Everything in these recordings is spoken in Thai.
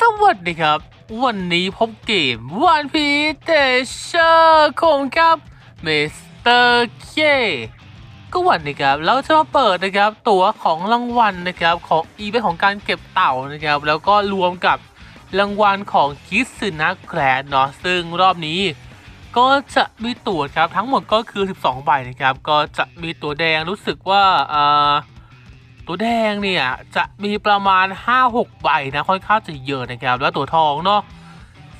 สวัสดีครับ วันนี้พบเกมวันพีเตเชอร์ของครับมิสเตอร์เคก็วันนี้ครับเราจะมาเปิดนะครับตั๋วของรางวัลนะครับของอีเวนต์ของการเก็บเต่านะครับ แล้วก็รวมกับรางวัลของคิสนะแกรนเนาะซึ่งรอบนี้ ก็จะมีตั๋วครับทั้งหมดก็คือ 12 ใบนะครับ ก็จะมีตั๋วแดงรู้สึกว่าอ่า ตัวแดงเนี่ยจะมีประมาณ 5-6 ใบนะค่อนข้างจะเยอะนะครับ แล้วตัวทองเนาะ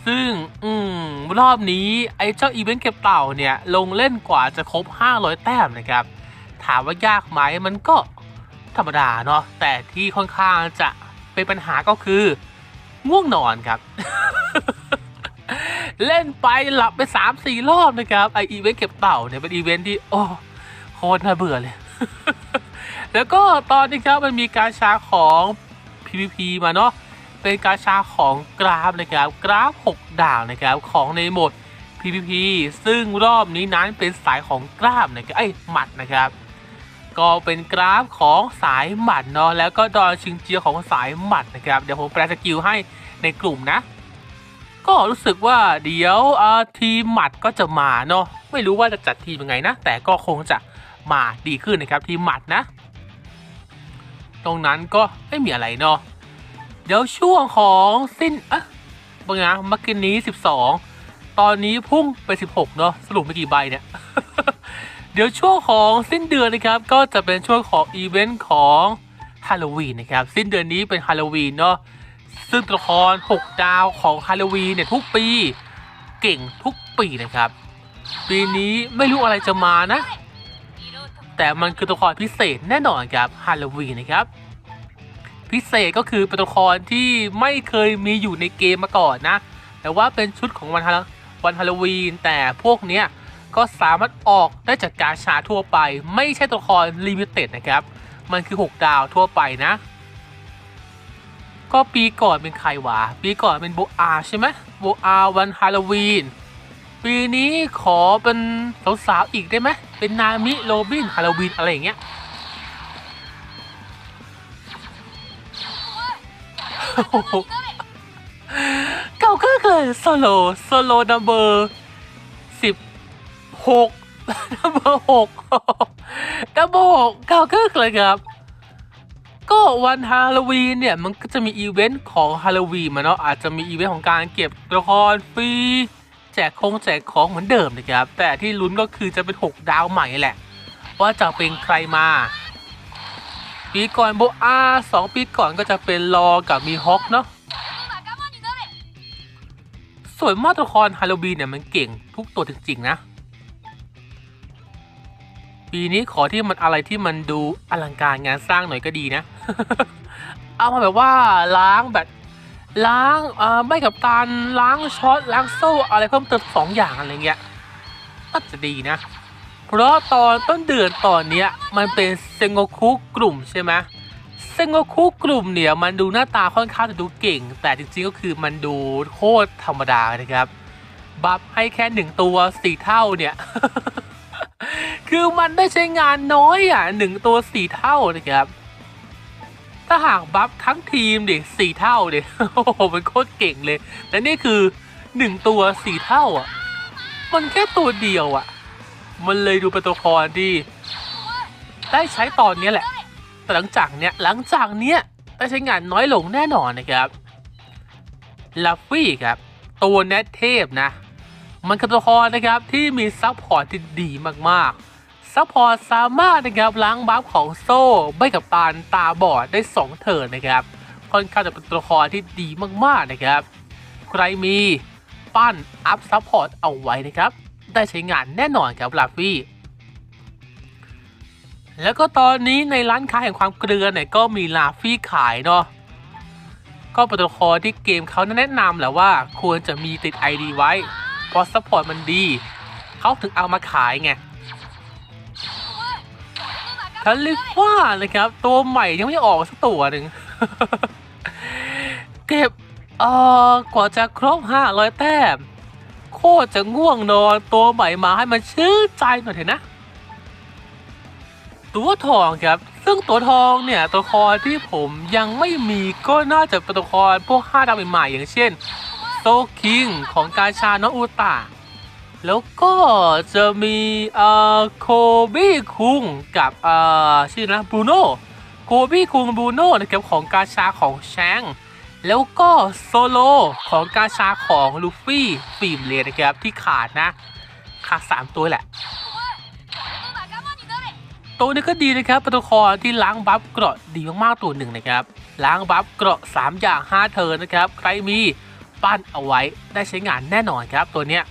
ซึ่งอืมรอบนี้ไอ้เจ้าอีเวนต์เก็บเต่าเนี่ยลงเล่นกว่าจะครบ 500 แต้มนะครับ ถามว่ายากไหมมันก็ธรรมดาเนาะแต่ที่ค่อนข้างจะเป็นปัญหาก็คือง่วงนอนครับ เล่นไปหลับไป 3-4 รอบนะครับไออีเวนต์เก็บเต่าเนี่ยเป็นอีเวนต์ที่โอ้โคตรน่าเบื่อเลย แล้วก็ตอนนี้ครับมันมีการชาของ PVP มาเนาะเป็นการชาของกราฟนะครับ กราฟ 6 ดาวนะครับของในโหมด PVP ซึ่งรอบนี้นั้นเป็นสายของกราฟนะครับไอ้หมัดนะครับ ก็เป็นกราฟของสายหมัดเนาะแล้วก็ดอนชิงเจียของสายหมัดนะครับเดี๋ยวผมแปลสกิลให้ในกลุ่มนะ ก็รู้สึกว่าเดี๋ยวทีมหมัดก็จะมาเนาะไม่รู้ว่าจะจัดทีมยังไงนะ แต่ก็คงจะมาดีขึ้นนะครับทีมหมัดนะ ตรงนั้นก็ไม่มีอะไรเนาะเดี๋ยวช่วงของสิ้นอะบางอย่างเมื่อกี้นี้ 12 ตอนนี้พุ่งไป 16 เนาะสรุปไม่กี่ใบเนี่ย เดี๋ยวช่วงของสิ้นเดือนนะครับ ก็จะเป็นช่วงของอีเวนต์ของฮาโลวีนนะครับ สิ้นเดือนนี้เป็นฮาโลวีนเนาะซึ่งตัวละคร 6 ดาวของฮาโลวีนเนี่ยทุกปีเก่งทุกปีนะครับ ปีนี้ไม่รู้อะไรจะมานะ แต่มันคือตัวละครพิเศษแน่นอนครับฮาโลวีนนะครับ พิเศษก็คือเป็นตัวละครที่ไม่เคยมีอยู่ในเกมมาก่อนนะ แต่ว่าเป็นชุดของวันฮาวันฮาโลวีนแต่พวกเนี้ยก็สามารถออกได้จากการชาทั่วไป ไม่ใช่ตัวละครลิมิเต็ดนะครับ มันคือ 6 ดาวทั่วไปนะ ก็ปีก่อนเป็นใครวะปีก่อนเป็นโบอาใช่ไหมโบอาวันฮาโลวีน ปีนี้ขอเป็นสาวๆอีกได้ไหมเป็นนามิโรบินฮาโลวีนอะไรอย่างเงี้ยโอ้โหเก่าก็เกินโซโลโซโลนัมเบอร์สิบหกนัมเบอร์หกนัมเบอร์หกเก่าก็เลยครับ ก็วันฮาโลวีนเนี่ย มันก็จะมีอีเวนต์ของฮาโลวีนมาเนาะอาจจะมีอีเวนต์ของการเก็บละครฟรี จกคงแจกของเหมือนเดิมนะครับ แต่ที่ลุ้นก็คือจะเป็น 6 ดาวใหม่แหละ ว่าจะเป็นใครมา ปีก่อนโบอาสองปีก่อนก็จะเป็นรอกับมีฮอกเนาะส่วนมากตัวละครฮาโลวีนเนี่ยมันเก่งทุกตัวจริงๆนะ ปีนี้ขอที่มันอะไรที่มันดูอลังการงานสร้างหน่อยก็ดีนะ เอามาแบบว่าล้างแบบ ล้างไม่กับการล้างช็อตล้างโซ่อะไรเพิ่มเติมสองอย่างอะไรเงี้ยน่าจะดีนะ เพราะตอนต้นเดือนตอนเนี้ยมันเป็นเซงโงคุกลุ่มใช่ไหมเซงโงคุกลุ่มเนี่ยมันดูหน้าตาค่อนข้างจะดูเก่ง แต่จริงๆก็คือมันดูโคตรธรรมดานะครับ บัฟให้แค่หนึ่งตัวสี่เท่าเนี่ย คือมันได้ใช้งานน้อยอะหนึ่งตัวสี่เท่านะครับ ถ้าหากบัฟทั้งทีมเดิสี่เท่าเดิโอ้โหมันโคตรเก่งเลย และนี่คือหนึ่งตัวสี่เท่าอะ มันแค่ตัวเดียวอะ มันเลยดูเป็นตัวละครที่ได้ใช้ตอนนี้แหละ แต่หลังจากเนี้ยหลังจากเนี้ยได้ใช้งานน้อยลงแน่นอนนะครับลัฟฟี่ครับ ตัวเนตเทพนะ มันคือตัวละครนะครับที่มีซัพพอร์ตที่ดีมากๆ ซัพพอร์ตสามารถนะครับล้างบัฟของโซ่ใบกับตาตาบอดได้ 2 เทิร์นนะครับ ค่อนข้างจะเป็นตัวละครที่ดีมากๆนะครับ ใครมีปั้นอัพซัพพอร์ตเอาไว้นะครับ ได้ใช้งานแน่นอนครับลาฟี่แล้วก็ตอนนี้ในร้านค้าแห่งความเกลือเนี่ยก็มีลาฟี่ขายเนาะก็เป็นตัวละครที่เกมเขาแนะนำแหละว่าควรจะมีติด ID ไว้เพราะซัพพอร์ตมันดี เขาถึงเอามาขายไง คาลิฟ้านะครับ ตัวใหม่ยังไม่ออกสักตัวหนึ่งเก็บเอ่อกว่าจะครบ500แต้มโคตรจะง่วงนอนตัวใหม่มาให้มันชื่นใจหน่อยเถอะนะ ตัวทองครับ ซึ่งตัวทองเนี่ยตัวครที่ผมยังไม่มีก็น่าจะเป็นตัวครพวก5ดาวใหม่ๆอย่างเช่นโซคิงของกาชาโนองอูตา แล้วก็จะมีเอ่อโคบี้คุงกับเอ่อชื่อนะบรูโน่โคบี้คุงบรูโน่นะครับของกาชาของแชงแล้วก็โซโลของกาชาของลูฟี่ฟิล์มเลยนะครับที่ขาดนะขาดสามตัวแหละ ตัวนี้ก็ดีนะครับปตัวละครที่ล้างบัฟเกราะดีมากๆตัวหนึ่งนะครับ ล้างบัฟเกราะ 3 อย่าง 5 เทิร์นนะครับ ใครมีปั้นเอาไว้ได้ใช้งานแน่นอนครับตัวเนี้ย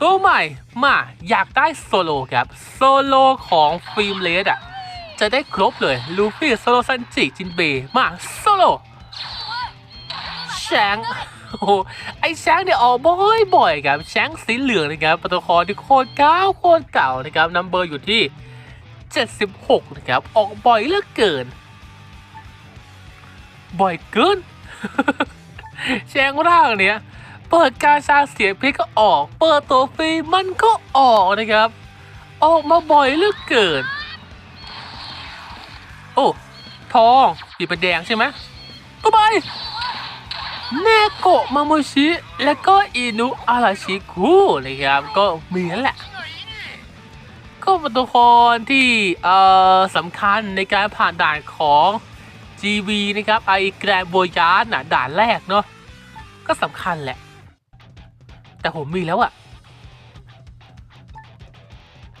ตัวใหม่มาอยากได้โซโลครับโซโลของฟิล์มเลดอะจะได้ครบเลยลูฟี่โซโลซันจิจินเบย์มาโซโลแชงโอ้ไอแชงเนี่ยออกบ่อยๆครับแชงสีเหลืองนะครับประตูคอที่โคตรเก้าโคตรเก่านะครับนัมเบอร์อยู่ที่ 76 นะครับ ออกบ่อยเหลือเกิน บ่อยเกิน แชงร่างเนี่ย เปิดกาชาเสียเพชรก็ออก เปิดตัวฟรีมันก็ออกนะครับ ออกมาบ่อยเหลือเกิน โอ้ทองสีเป็นแดงใช่ไหมตัวไปเนโกะมาโมชิและก็อินุอาราชิคุนะครับ ก็มีนั่นแหละ ก็เป็นตัวละครที่เอ่อสำคัญในการผ่านด่านของ GV นะครับไอแกรนโบยาร์ดน่ะด่านแรกเนาะก็สำคัญแหละ แต่ผมมีแล้วอะ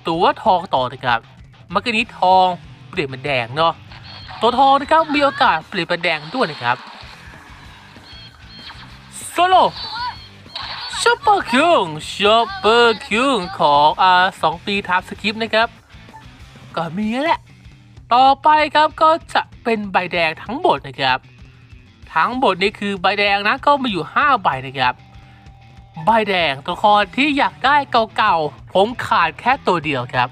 ตัวทองต่อนะครับเมื่อกี้นี้ทองเปลี่ยนเป็นแดงเนาะตัวทองนะครับมีโอกาสเปลี่ยนเป็นแดงด้วยนะครับโซโลชอปเปอร์คิงชอปเปอร์คิงของอ่าสองปีทับสคริปต์นะครับก็มีแล้วแหละต่อไปครับก็จะเป็นใบแดงทั้งหมดนะครับ ทั้งหมดนี้คือใบแดงนะก็มีอยู่ 5 ใบนะครับ ใบแดงตัวละครที่อยากได้เก่าๆ ผมขาดแค่ตัวเดียวครับ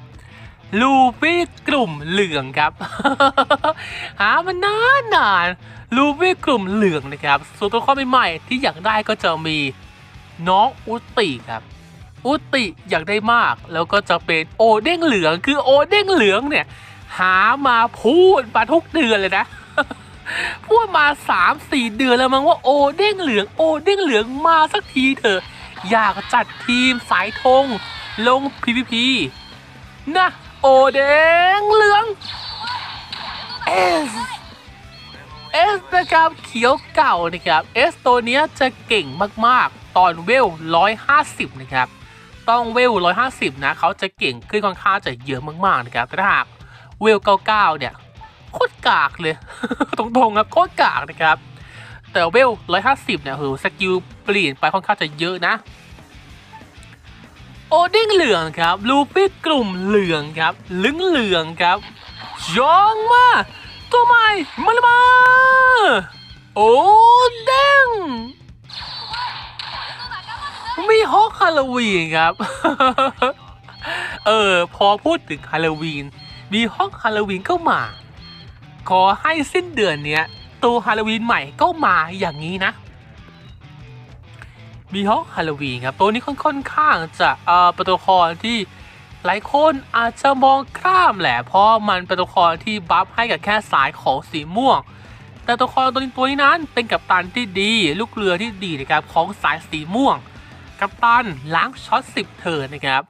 ลูฟี่กลุ่มเหลืองครับ หามันนานนานๆลูฟี่กลุ่มเหลืองนะครับ ส่วนตัวละครใหม่ๆที่อยากได้ก็จะมีน้องอุติครับ อุติอยากได้มาก แล้วก็จะเป็นโอเด้งเหลืองคือโอเด้งเหลืองเนี่ย หามาพูดมาทุกเดือนเลยนะ พูดมาสามสี่เดือนแล้วมั้งว่าโอเด้งเหลืองโอเด้งเหลืองมาสักทีเถอะ อยากจัดทีมสายธงลง PVP นะโอเดงเหลืองเอสเอสนะครับเขียวเก่านะครับเอสตัวเนี้ยจะเก่งมากๆ ตอนเวล 150 นะครับ ต้องเวล 150 นะเขาจะเก่งขึ้นค่อนข้างจะเยอะมากๆนะครับแต่ถ้าหากเวล 99 เนี่ยโคตรกากเลย ตรงๆครับโคตรกากนะครับ แต่เวล 150 เนี่ยโหสกิลเปลี่ยนไปค่อนข้างจะเยอะนะ โอเด้งเหลืองครับ ลูฟี่กลุ่มเหลืองครับ ลึงเหลืองครับยองมา ตัวใหม่มาเลยมาโอเด้งมีฮอกฮาโลวีนครับ เออ พอพูดถึงฮาโลวีน มีฮอกฮาโลวีนก็มา ขอให้สิ้นเดือนเนี้ย ตัวฮาโลวีนใหม่ก็มาอย่างนี้นะมีฮอกฮาโลวีนครับ ตัวนี้ค่อนค่อนข้างจะเอ่อเป็นตัวละครที่หลายคนอาจจะมองข้ามแหละ เพราะมันเป็นตัวละครที่บัฟให้กับแค่สายของสีม่วง แต่ตัวละครตัวนี้ตัวนี้นั้นเป็นกัปตันที่ดี ลูกเรือที่ดีนะครับของสายสีม่วง กัปตันล้างช็อต10 เทินนะครับ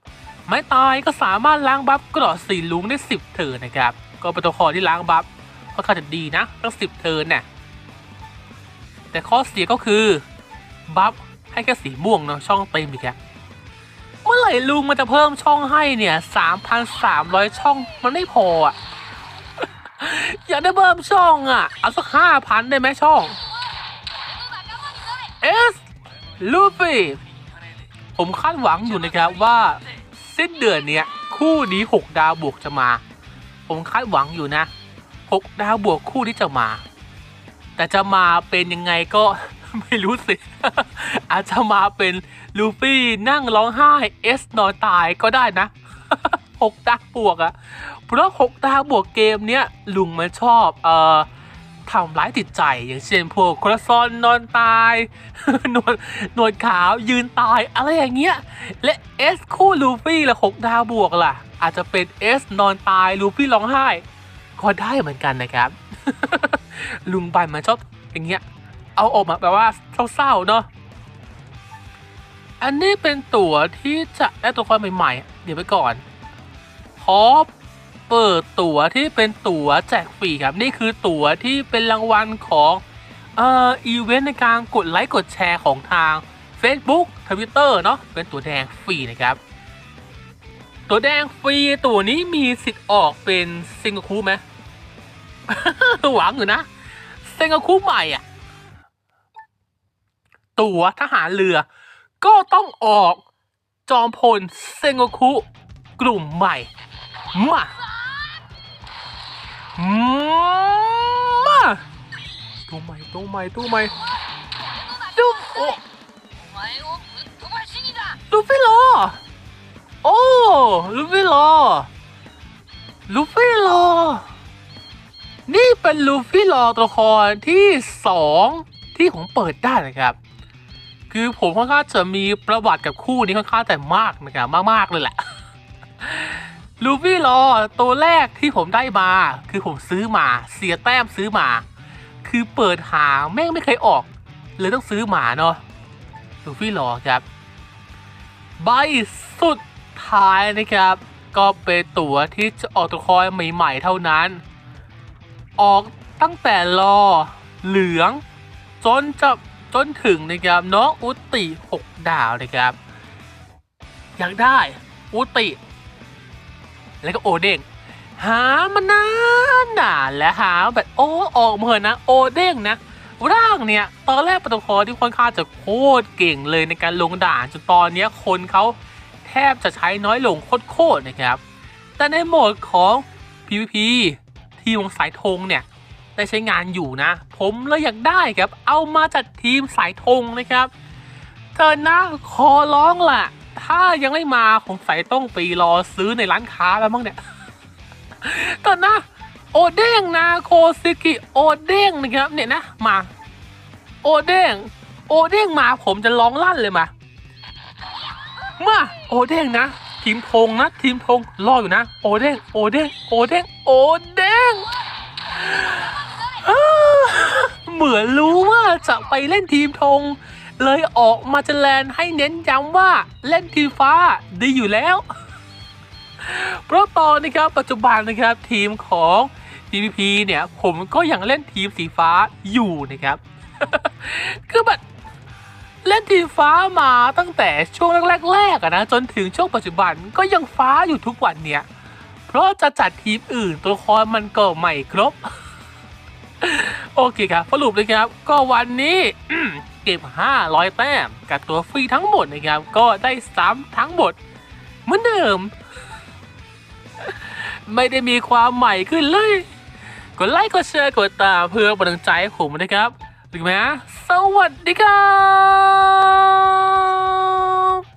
ไม่ตายก็สามารถล้างบัฟกรอดสีลุงได้ 10 เทินนะครับ ก็เป็นตัวละครที่ล้างบัฟ ค่อนข้างจะดีนะ ตั้ง10เทิร์นเนี่ยแต่ข้อเสียก็คือบัฟให้แค่สีม่วงเนาะช่องเต็มอีกแล้วเมื่อไหร่ลุงมันจะเพิ่มช่องให้เนี่ย3,300ช่องมันไม่พออะ อยากได้เพิ่มช่องอะ เอาสักห้าพันได้ไหมช่องเอสลูฟี่ผมคาดหวังอยู่นะครับว่าสิ้นเดือนเนี้ยคู่นี้ 6 ดาวบวกจะมา ผมคาดหวังอยู่นะ 6 ดาวบวกคู่ที่จะมา แต่จะมาเป็นยังไงก็ไม่รู้สิ อาจจะมาเป็นลูฟี่นั่งร้องไห้เอสนอนตายก็ได้นะ 6 ดาวบวกอะเพราะ 6 ดาวบวกเกมเนี้ยลุงมันชอบเอ่อทำร้ายจิตใจอย่างเช่นพวกคราซอนนอนตายหนวดหนวดขาวยืนตายอะไรอย่างเงี้ย และเอสคู่ลูฟี่ละหกดาวบวกล่ะ อาจจะเป็นเอสนอนตายลูฟี่ร้องไห้ ก็ได้เหมือนกันนะครับ ลุงบันมันชอบอย่างเงี้ย เอาออกมาแบบว่าเศร้าๆเนาะ อันนี้เป็นตั๋วที่จะได้ตัวละครใหม่ๆ เดี๋ยวไปก่อนขอเปิดตั๋วที่เป็นตั๋วแจกฟรีครับ นี่คือตั๋วที่เป็นรางวัลของเอ่ออีเวนต์ในการกดไลค์กดแชร์ของทาง Facebook Twitter เนาะเป็นตั๋วแดงฟรีนะครับตั๋วแดงฟรีตั๋วนี้มีสิทธิ์ออกเป็นเซงโกคุไหม หวังอยู่นะ เซงคุใหม่อะ ตัวทหารเรือ ก็ต้องออกจอมพลเซงคุกลุ่มใหม่ มา มาตัวใหม่ตัวใหม่ตัวใหม่ดูโอ้ลูฟี่รอโอ้ลูฟี่รอลูฟี่รอ นี่เป็นลูฟี่รอตัวละครที่สองที่ผมเปิดได้นะครับ คือผมค่อนข้างจะมีประวัติกับคู่นี้ค่อนข้างแต่มากนะครับมากๆเลยแหละลูฟี่รอตัวแรกที่ผมได้มา คือผมซื้อมาเสียแต้มซื้อมา คือเปิดหาแม่งไม่เคยออกเลยต้องซื้อมาเนาะลูฟี่รอครับ ใบสุดท้ายนะครับ ก็เป็นตั๋วที่จะออกตัวคอยใหม่ ๆ เท่านั้น ออกตั้งแต่รอเหลือง จนจะจนถึงนะครับน้องอุติ 6 ดาวนะครับ อยากได้อุติ แล้วก็โอเด้งหามานานนานและหาแบบโอ้ออกมาเถอะนะ โอเด้งนะ ร่างเนี่ย ตอนแรกปตคอที่ค่อนข้างจะโคตรเก่งเลยในการลงด่านจนตอนเนี้ยคนเขาแทบจะใช้น้อยลงโคตรๆนะครับ แต่ในโหมดของ PVP ทีมของสายธงเนี่ยได้ใช้งานอยู่นะ ผมเลยอยากได้ครับ เอามาจากทีมสายธงนะครับเธอนะขอร้องล่ะ ถ้ายังไม่มาผมใส่ต้องไปรอซื้อในร้านค้าแล้วมั้งเนี่ยตอนนะโอเด้งนะโคซิกิโอเด้งนะครับ เนี่ยนะมา โอเด้งโอเด้งมาผมจะร้องลั่นเลยมามาโอเด้งนะ ทีมธงนะ ทีมธงรออยู่นะ โอเด้งโอเด้งโอเด้งโอเด้งเหมือนรู้ว่าจะไปเล่นทีมธงเลยออกมาจะแลนให้เน้นย้ำว่าเล่นทีมฟ้าดีอยู่แล้ว เพราะตอนนี้ครับปัจจุบันนะครับทีมของ PVP เนี่ย ผมก็ยังเล่นทีมสีฟ้าอยู่นะครับ คือแบบ เล่นทีมฟ้ามาตั้งแต่ช่วงแรกๆอะนะจนถึงช่วงปัจจุบันก็ยังฟ้าอยู่ทุกวันเนี่ย เพราะจะจัดทีมอื่นตัวละครมันก็ใหม่ครบ โอเคครับสรุปเลยครับ ก็วันนี้เก็บ 500 แต้มกับตัวฟรีทั้งหมดนะครับ ก็ได้ซ้ำทั้งหมดเหมือนเดิม ไม่ได้มีความใหม่ขึ้นเลย กดไลค์กดแชร์กดตามเพื่อเป็นกำลังใจให้ผมนะครับ ถึงไหมสวัสดีครับ